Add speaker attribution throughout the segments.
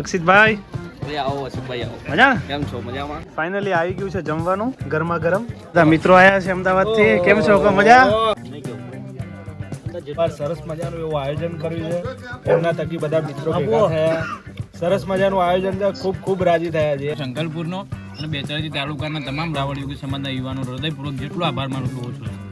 Speaker 1: અક્ષિતભાઈ finally આવી ગયું છે જમવાનું ગરમા ગરમ. મિત્રો આયા છે અમદાવાદથી કેમ છો? મજા?
Speaker 2: સરસ મજાનું એવું આયોજન કર્યું છે. એમના થકી બધા મિત્રો ભેગા થયા. સરસ મજાનું આયોજન છે. ખૂબ ખૂબ રાજી થયા છે.
Speaker 3: શંકરપુરનો અને બેચરાજી તાલુકાના તમામ રાવળ યુગી સમાજના યુવાનો હૃદયપૂર્વક જેટલો આભાર માનું છું.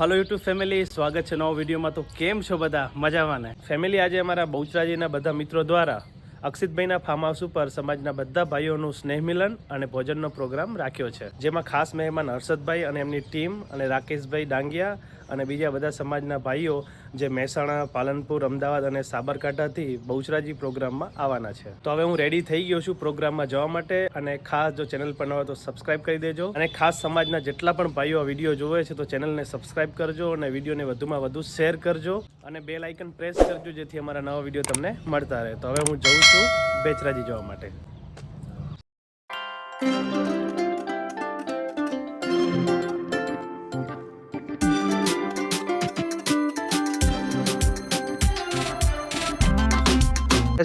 Speaker 1: હલો યુટ્યુબ ફેમિલી સ્વાગત છે નવો વિડીયોમાં. તો કેમ છો બધા? મજામાં ને? ફેમિલી આજે અમારા બહુચરાજીના બધા મિત્રો દ્વારા અક્ષિતભાઈના ફાર્મ હાઉસ ઉપર સમાજના બધા ભાઈઓનું સ્નેહ મિલન અને ભોજનનો પ્રોગ્રામ રાખ્યો છે. જેમાં ખાસ મહેમાન હર્ષદભાઈ અને એમની ટીમ અને રાકેશભાઈ ડાંગિયા અને બીજા બધા સમાજના ભાઈઓ જે મહેસાણા, પાલનપુર, અમદાવાદ અને સાબરકાંઠાથી બહુચરાજી પ્રોગ્રામમાં આવવાના છે. તો હવે હું રેડી થઈ ગયો છું પ્રોગ્રામમાં જવા માટે અને ખાસ જો ચેનલ પર નવા તો સબસ્ક્રાઇબ કરી દેજો. અને ખાસ સમાજના જેટલા પણ ભાઈઓ આ વીડિયો જોવે છે તો ચેનલને સબસ્ક્રાઇબ કરજો અને વિડીયોને વધુમાં વધુ શેર કરજો અને બેલ આઇકન પ્રેસ કરજો જેથી અમારા નવા વીડિયો તમને મળતા રહે. તો હવે હું જઉં છું બેચરાજી જવા માટે.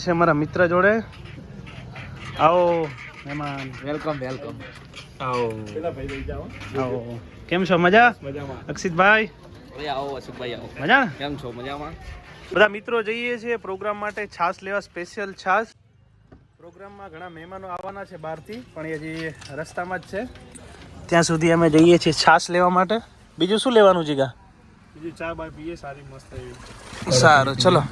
Speaker 1: છે અમારા મિત્ર જોડે. આવો. મહેમાન
Speaker 4: વેલકમ વેલકમ.
Speaker 1: આવો. આવો. કેમ છો? મજા?
Speaker 2: મજામાં.
Speaker 1: અક્ષિતભાઈ?
Speaker 4: ભાઈ આવો અશોકભાઈ આવો.
Speaker 1: મજા?
Speaker 4: કેમ છો? મજામાં?
Speaker 1: બધા મિત્રો જઈએ છીએ પ્રોગ્રામ માટે છાશ લેવા સ્પેશિયલ છાશ. પ્રોગ્રામમાં ઘણા મહેમાનો આવવાના છે બહારથી પણ એ હજી રસ્તામાં જ છે. ત્યાં સુધી અમે જઈએ છીએ છાશ લેવા માટે. બીજું શું લેવાનું જીગા?
Speaker 2: બીજું ચા બા પીએ સારી મસ્ત એવી.
Speaker 1: સારું ચલો.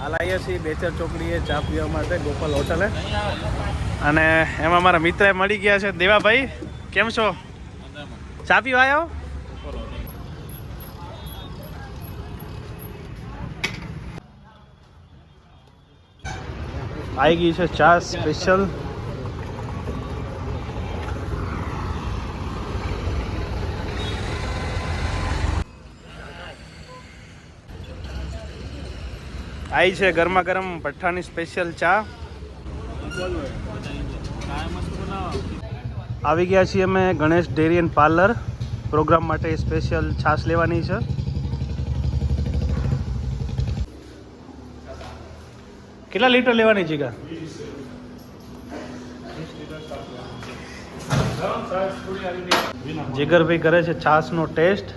Speaker 1: હાલ આવીએ છીએ બેચર ચોકડીએ ચા પીવા માટે ગોપાલ હોટલે. અને એમાં મારા મિત્ર મળી ગયા છે દેવાભાઈ, કેમ છો? ચા પીવા આવ્યો આવી ગઈ છે ચા સ્પેશિયલ. આવી છે ગરમા ગરમ ભઠ્ઠાની સ્પેશિયલ ચા. આવી ગયા છીએ અમે Ganesh dairy and parlour. Programme માટે સ્પેશિયલ છાશ લેવાની છે. કેટલા લીટર લેવાની જીગા જીગરભાઈ કરે છે છાશનો ટેસ્ટ.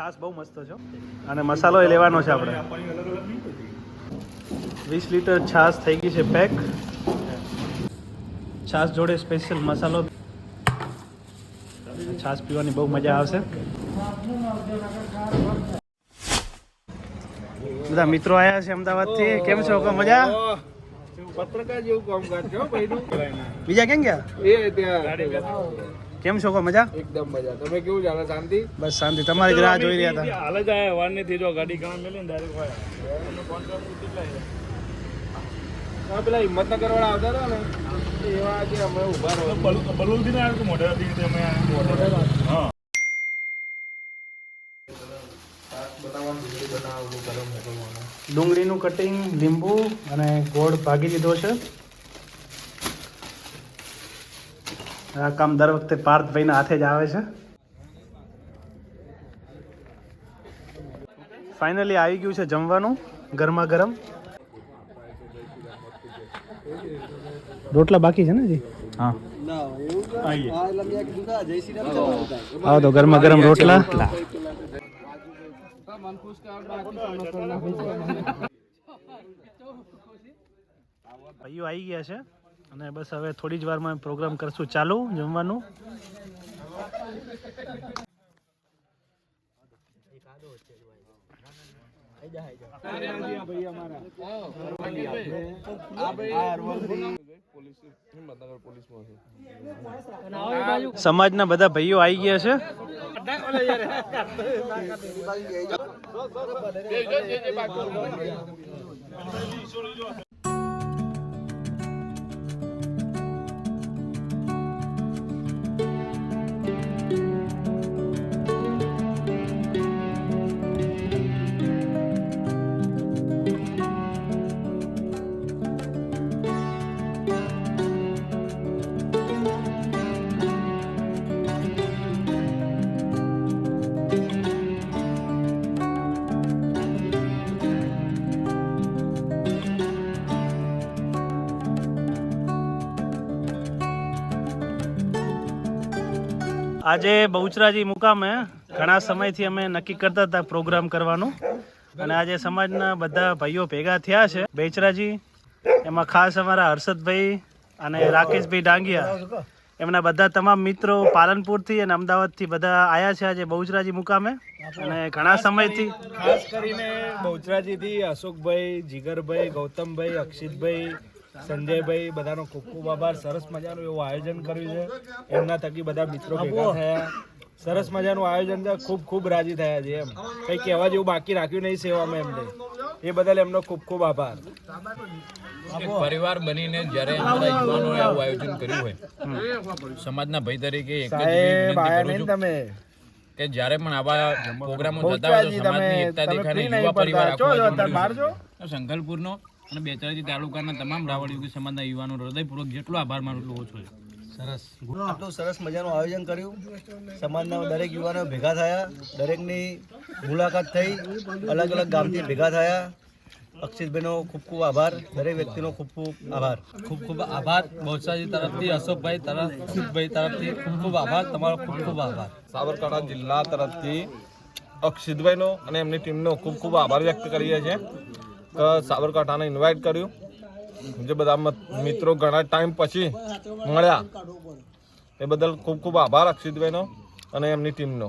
Speaker 1: છાશ બહુ મસ્ત છે અને મસાલો એ લેવાનો છે આપણે. વીસ લીટર છાશ થઈ ગઈ છે પેક. છાશ જોડે સ્પેશિયલ મસાલો. છાશ પીવાની બહુ મજા આવશે. બધા મિત્રો આયા છે અમદાવાદથી. કેમ છો? કો મજા?
Speaker 2: પત્રકાર જેવું કામ કરજો
Speaker 1: બીજા કેમ ગયા?
Speaker 2: એ ત્યાં.
Speaker 1: કેમ છો કહો મજા?
Speaker 2: એકદમ મજા. તમે કેવું ચાલે? શાંતિ?
Speaker 1: બસ શાંતિ. તમારી રાહ જોઈ રહ્યા હતા.
Speaker 2: હાલ જ આયા. વાર નથી જો ગાડી ગામ મેલી ને ડાયરેક્ટ હોય હા પેલા હિંમતનગર વાળા આવતા હતા ને એવા આજે અમે ઊભા રહો બલુલથી આવ્યું થી અમે હા.
Speaker 1: ડુંગળીનું કટિંગ લીંબુ અને ગોળ ભાગી દીધો છે. આ કામ દર વખતે પાર્થભાઈના હાથે જ આવે છે. ફાઇનલી આવી ગયું છે જમવાનું ગરમા ગરમ રોટલા બાકી છે ને જી હા. આવો તો ગરમા ગરમ રોટલા. ભાઈઓ આવી ગયા છે. અને બસ હવે થોડી જ વારમાં પ્રોગ્રામ કરશું. ચાલુ, જમવાનું. સમાજના બધા ભાઈઓ આવી ગયા છે. આજે બહુચરાજી મુકામે ઘણા સમયથી અમે નક્કી કરતા હતા પ્રોગ્રામ કરવાનું. અને આજે સમાજના બધા ભાઈઓ ભેગા થયા છે. બેચરાજી, એમાં ખાસ અમારા હર્ષદભાઈ અને રાકેશભાઈ ડાંગિયા, એમના બધા તમામ મિત્રો પાલનપુરથી અને અમદાવાદથી બધા આવ્યા છે આજે બહુચરાજી મુકામે. અને ઘણા સમયથી
Speaker 2: ખાસ કરીને બહુચરાજીથી અશોકભાઈ, જીગરભાઈ, ગૌતમભાઈ, અક્ષિતભાઈ સંજયભાઈ બધાનો ખૂબ ખૂબ આભાર. સરસ મજાનું એવું આયોજન કર્યું છે. એમના થકી બધા મિત્રો ભેગા થયા. સરસ મજાનું આયોજન છે. ખૂબ ખૂબ રાજી થયા છે એમ. કંઈ કહેવા જેવું બાકી રાખ્યું નહીં સેવામાં એમને એ બદલ એમનો ખૂબ ખૂબ આભાર.
Speaker 3: પરિવાર બનીને જ્યારે અમારા યુવાનોએ આવું આયોજન કર્યું હોય સમાજના ભાઈ તરીકે એક જ વિનંતી કરું છું કે જ્યારે પણ આવા પ્રોગ્રામો થતા હોય તો સમાજની એકતા દેખાડે યુવા પરિવાર આખો
Speaker 2: જો અત્યારે
Speaker 3: બે અને બેચરાજી તાલુકાના તમામ રાવળયુગી સમાજના યુવાનો હૃદયપૂર્વક જેટલો આભાર માનું એટલો ઓછો છે.
Speaker 5: આટલું સરસ મજાનું આયોજન કર્યું. સમાજના દરેક યુવાનો ભેગા થયા. દરેકની મુલાકાત થઈ. અલગ અલગ ગામથી ભેગા થયા. અક્ષિતભાઈનો ખૂબ ખૂબ આભાર. દરેક વ્યક્તિનો ખૂબ ખૂબ આભાર.
Speaker 6: ખૂબ ખૂબ આભાર. બહુચરાજી તરફથી અશોકભાઈ તરફ અક્ષિતભાઈ તરફથી ખૂબ ખૂબ આભાર. તમારો ખૂબ ખૂબ આભાર.
Speaker 7: સાબરકાંઠા જિલ્લા તરફથી અક્ષિતભાઈનો અને એમની ટીમનો ખૂબ ખૂબ આભાર વ્યક્ત કરીએ છીએ. સાબરકાંઠાને ઇન્વાઇટ કર્યું. જે બધા મિત્રો ઘણા ટાઈમ પછી મળ્યા. એ બદલ ખૂબ ખૂબ આભાર અક્ષિતભાઈનો અને એમની ટીમનો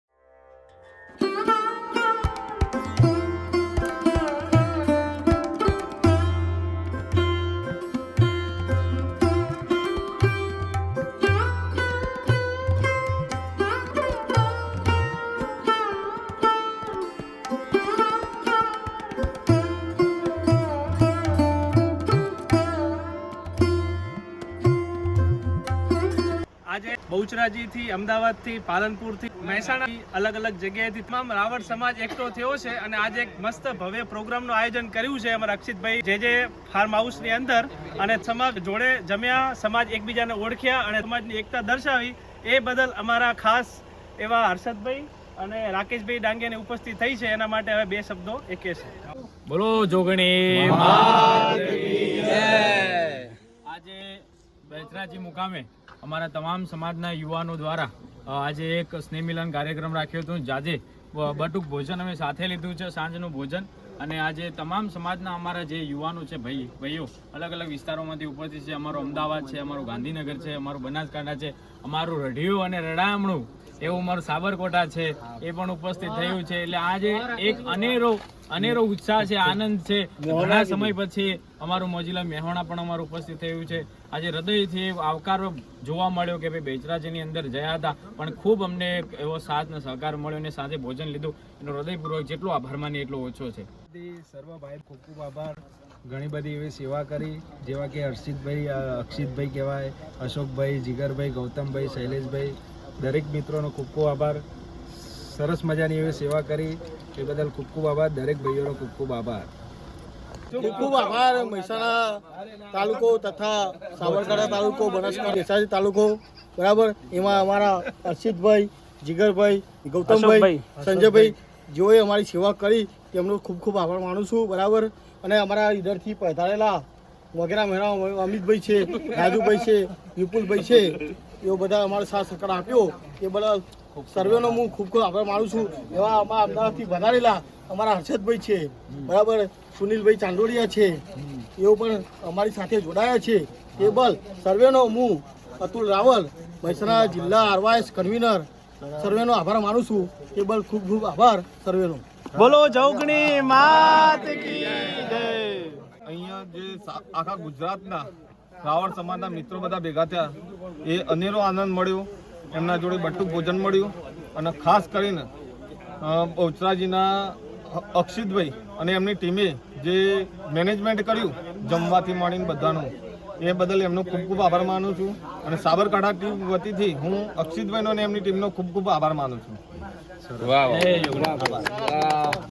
Speaker 1: આજે બહુચરાજીથી અમદાવાદથી પાલનપુરથી મહેસાણા અલગ અલગ જગ્યાએથી તમામ રાવળ સમાજ એકઠો થયો છે અને આજે એક મસ્ત ભવ્ય પ્રોગ્રામનું આયોજન કર્યું છે અમારા અક્ષિતભાઈ જે જે ફાર્મ હાઉસની અંદર અને સમાજ જોડે જમ્યા સમાજ એકબીજાને ઓળખ્યા અને સમાજની એકતા દર્શાવી એ બદલ અમારા ખાસ એવા હર્ષદભાઈ અને રાકેશભાઈ ડાંગેની ઉપસ્થિત થઈ છે. એના માટે હવે બે શબ્દો એકે છે.
Speaker 3: બોલો જોગણી આજે બેચરાજી મુકામે અમારા તમામ સમાજના યુવાનો દ્વારા આજે એક સ્નેહમિલન કાર્યક્રમ રાખ્યો હતો. જાજે બટુક ભોજન અમે સાથે લીધું છે, સાંજનું ભોજન. અને આજે તમામ સમાજના અમારા જે યુવાનો છે, ભાઈ, ભાઈઓ અલગ અલગ વિસ્તારોમાંથી ઉપસ્થિત છે. અમારું અમદાવાદ છે, અમારું ગાંધીનગર છે, અમારું બનાસકાંઠા છે, અમારું રઢિયું અને રડામણું, એવું અમારું સાબરકોટા છે, એ પણ ઉપસ્થિત થયું છે. એટલે આજે એક અનેરો અનેરો ઉત્સાહ છે, આનંદ છે. ઘણા સમય પછી અમારું મોજીલા મહેવાણા પણ અમારું ઉપસ્થિત થયું છે. આજે હૃદયથી આવકાર જોવા મળ્યો કે ભાઈ બેચરાજીની અંદર જયા હતા. પણ ખૂબ અમને એવો સાથ ને સહકાર મળ્યો અને સાથે ભોજન લીધું. એનો હૃદયપૂર્વક જેટલો આભાર માની એટલો ઓછો છે.
Speaker 2: સર્વ ભાઈ ખૂબ ખૂબ આભાર. ઘણી બધી એવી સેવા કરી, જેવા કે હર્ષિતભાઈ અક્ષિતભાઈ કહેવાય, અશોકભાઈ, જીગરભાઈ, ગૌતમભાઈ, શૈલેષભાઈ, દરેક મિત્રોનો ખૂબ ખૂબ આભાર. સરસ મજાની એવી સેવા કરી. એ બદલ ખૂબ ખૂબ આભાર. દરેક ભાઈઓનો ખૂબ ખૂબ આભાર.
Speaker 5: ખૂબ ખૂબ આભાર મહેસાણા તાલુકો તથા સાબરકાંઠા તાલુકો બનાસકાંઠા દેસાજી તાલુકો. બરાબર? એમાં અમારા અર્ષિતભાઈ જીગરભાઈ ગૌતમભાઈ સંજયભાઈ જેઓએ અમારી સેવા કરી તેમનો ખૂબ ખૂબ આભાર માનું છું. બરાબર? અને અમારા ઇધરથી પધારેલા વગેરે મહેરા અમિતભાઈ છે રાજુભાઈ છે વિપુલભાઈ છે એવો બધા અમારો સાથ સહકાર આપ્યો. એ બધા સર્વેનો હું ખૂબ ખૂબ આભાર માનું છું. એવા અમારા અમદાવાદથી વધારેલા અમારા હર્ષદભાઈ છે બરાબર? સુનિલભાઈ ચાંદોડિયા છે એઓ પણ અમારી સાથે જોડાયા છે. એ બલ સર્વેનો હું અતુલ રાવલ મહેસાણા જિલ્લા આરવાયસ કન્વીનર. સર્વેનો આભાર માનું છું. એ બલ ખૂબ ખૂબ આભાર સર્વેનો.
Speaker 1: બોલો જોગણી માત કી જય.
Speaker 7: અહીંયા જે આખા ગુજરાતના રાવણ સમાજના મિત્રો બધા ભેગા થયા. એ અનેરો આનંદ મળ્યો. એમના જોડે બટ્ટુ ભોજન મળ્યું. અને ખાસ કરીને બહુચરાજીના અક્ષિતભાઈ અને એમની ટીમે જે મેનેજમેન્ટ કર્યું જમવાથી માંડીને બધાનું એ બદલ એમનો ખૂબ ખૂબ આભાર માનું છું. અને સાબરકાંઠા ટીમ વતીથી હું અક્ષિતભાઈનો અને એમની ટીમનો ખૂબ ખૂબ આભાર માનું છું.
Speaker 3: વાહ વાહ.